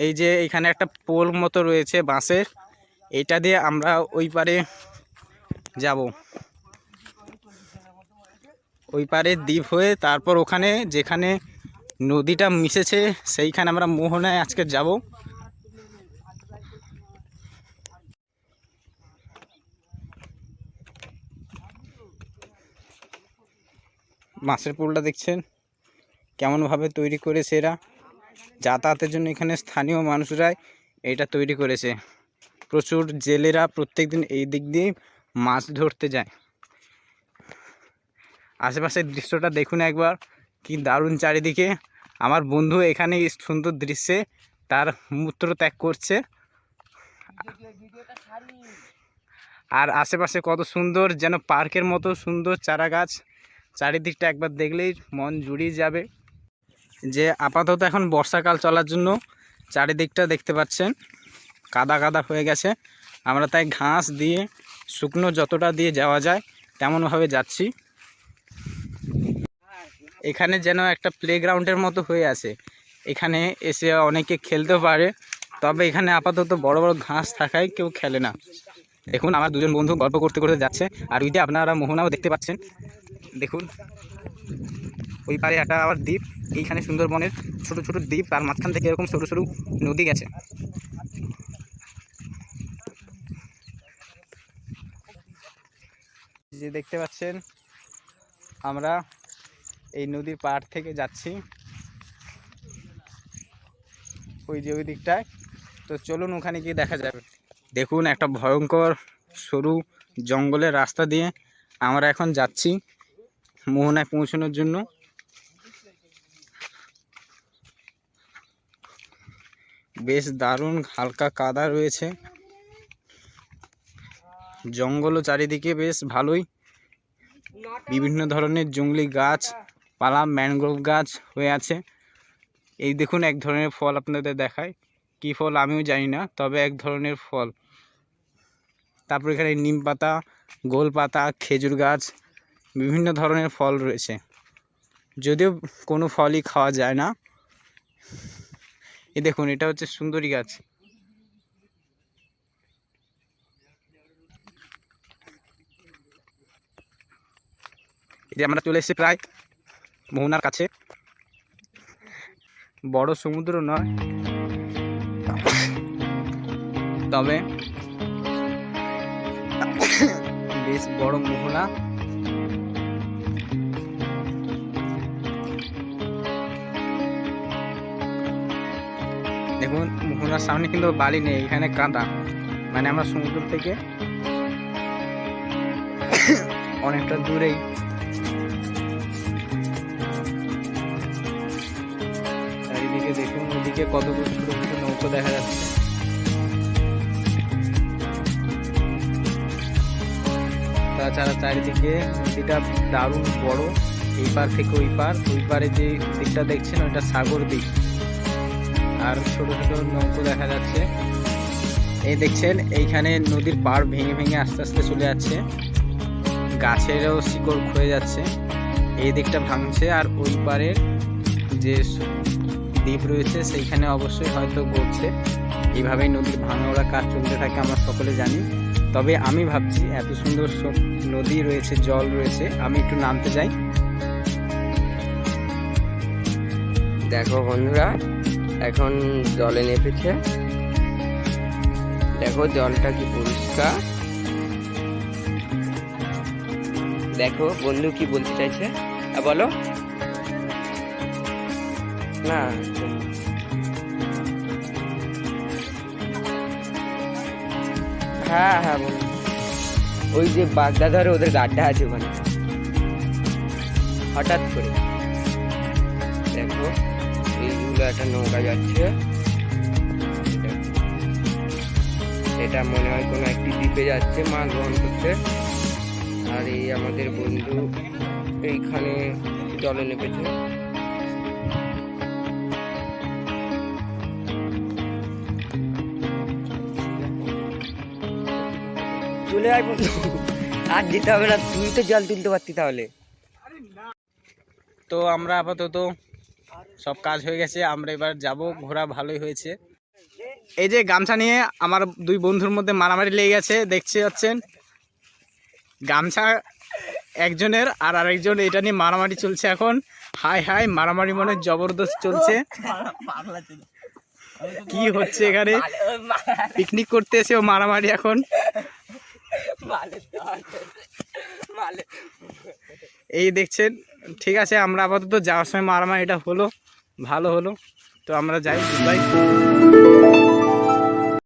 এই যে এখানে একটা পোল মতো রয়েছে বাঁশের। এটা দিয়ে আমরা ওই পারে যাব। ওই পারে দ্বীপ হয়ে তারপর ওখানে যেখানে নদীটা মিশেছে সেইখানে আমরা মোহনায় আজকে যাব। মাছের পোলটা দেখছেন? কেমনভাবে তৈরি করেছে এরা? যাতায়াতের জন্য এখানে স্থানীয় মানুষরাই এটা তৈরি করেছে। প্রচুর জেলেরা প্রত্যেক দিন এই দিক দিয়ে মাছ ধরতে যায়। আশেপাশের দৃশ্যটা দেখুন একবার, কি দারুণ চারিদিকে। আমার বন্ধু এখানে সুন্দর দৃশ্যে তার মূত্র ত্যাগ করছে। আর আশেপাশে কত সুন্দর যেন পার্কের মতো সুন্দর চারা গাছ চারিদিকটা একবার দেখলেই মন জুড়িয়ে যাবে। যে আপাতত এখন বর্ষাকাল চলার জন্য চারিদিকটা দেখতে পাচ্ছেন, কাদা কাদা হয়ে গেছে। আমরা তাই ঘাস দিয়ে, শুকনো যতটা দিয়ে যাওয়া যায়, তেমনভাবে যাচ্ছি। এখানে যেন একটা প্লেগ্রাউন্ডের মতো হয়ে আছে। এখানে এসে অনেকে খেলতে পারে, তবে এখানে আপাতত বড় বড় ঘাস থাকায় কেউ খেলে না। দেখুন, আমার দুজন বন্ধু গল্প করতে করতে যাচ্ছে, আর ওইটা আপনারা মোহনাও দেখতে পাচ্ছেন। দেখুন। ওই পারে একটা আবার দ্বীপ, এইখানে সুন্দরবনের ছোট ছোট দ্বীপ আর মাঝখান থেকে এরকম সরু সরু নদী গেছে। যে দেখতে পাচ্ছেন, আমরা এই নদীর পাড় থেকে যাচ্ছি। ওই যে ওই দিকটায়। তো চলুন ওখানে গিয়ে দেখা যাবে দেখুন, একটা ভয়ঙ্কর সরু জঙ্গলের রাস্তা দিয়ে আমরা এখন যাচ্ছি। মোহনায় পৌঁছানোর জন্য। বেশ দারুণ হালকা কাদা রয়েছে। জঙ্গলও চারিদিকে বেশ ভালোই। বিভিন্ন ধরনের জঙ্গলি গাছ, পালা, ম্যানগ্রোভ গাছ হয়ে আছে। এই দেখুন, এক ধরনের ফল আপনাদের দেখায়। কী ফল আমিও জানি না, তবে এক ধরনের ফল। তারপর এখানে নিম পাতা, গোল পাতা, খেজুর গাছ বিভিন্ন ধরনের ফল রয়েছে। যদিও কোনো ফলই খাওয়া যায় না। এ দেখুন, এটা হচ্ছে সুন্দরী গাছ। যে আমরা চলে এসেছি প্রায় মোহনার কাছে। বড় সমুদ্র নয়। তবে বেশ বড় মোহনা। দেখুন মোহনার সামনে কিন্তু বালি নেই, এখানে কাঁদা। মানে আমরা সমুদ্র থেকে অনেকটা দূরেই চারিদিকে দেখুন, ওদিকে কতগুলো ছোট ছোট নৌকো দেখা যাচ্ছে। তাছাড়া চারিদিকে নদীটা দারুণ বড়, এই পার থেকে ওই পার। ওই পারে যে দিকটা দেখছেন, ওইটা সাগর দিক। আর ছোট ছোট নৌকো দেখা যাচ্ছে। এই দেখছেন, এইখানে নদীর পাড় ভেঙে ভেঙে আস্তে আস্তে চলে যাচ্ছে। গাছেরও শিকড় ক্ষয়ে যাচ্ছে। এই দিকটা ভাঙছে আর ওই পারের যে দ্বীপ রয়েছে, সেইখানে অবশ্যই হয়তো গড়ছে এইভাবেই নদীর ভাঙাওড়া কাজ চলতে থাকে, আমরা সকলে জানি। তবে আমি ভাবছি, এত সুন্দর সব নদী রয়েছে, জল রয়েছে, আমি একটু নামতে যাই। দেখো বন্ধুরা এখন জলে নেপেছে। দেখো জলটা কি পরিষ্কার। দেখো, বন্ধু কি বলতে চাইছে? বলো। না হ্যাঁ হ্যাঁ বন্ধু ওই যে বাগদা ধরে ওদের গাড্ডা আছে ওখানে। হঠাৎ করে। দেখো। এইগুলো একটা নৌকা যাচ্ছে। এটা- মনে হয় কোনো একটি দ্বীপে যাচ্ছে, মাছ গ্রহণ করতে। আর এই আমাদের বন্ধু এইখানে জলে নেমেছে চলে আয় আর যেতে হবে না, তুই তো জল তুলতে পারতি তাহলে। তো আমরা আপাতত সব কাজ হয়ে গেছে, আমরা এবার যাব, ঘোরা ভালোই হয়েছে। এই যে গামছা নিয়ে আমার দুই বন্ধুর মধ্যে মারামারি লেগে গেছে, দেখতে যাচ্ছেন গামছা একজনের আর আরেকজন, এটা নিয়ে মারামারি চলছে এখন। হাই হাই, মারামারি মনে জবরদস্ত চলছে। কি হচ্ছে এখানে? পিকনিক করতে এসে ও মারামারি এখন। এই দেখছেন ঠিক আছে, আমরা আপাতত যাওয়ার সময় মারামারি এটা হলো, ভালো হলো। তো আমরা যাই বাই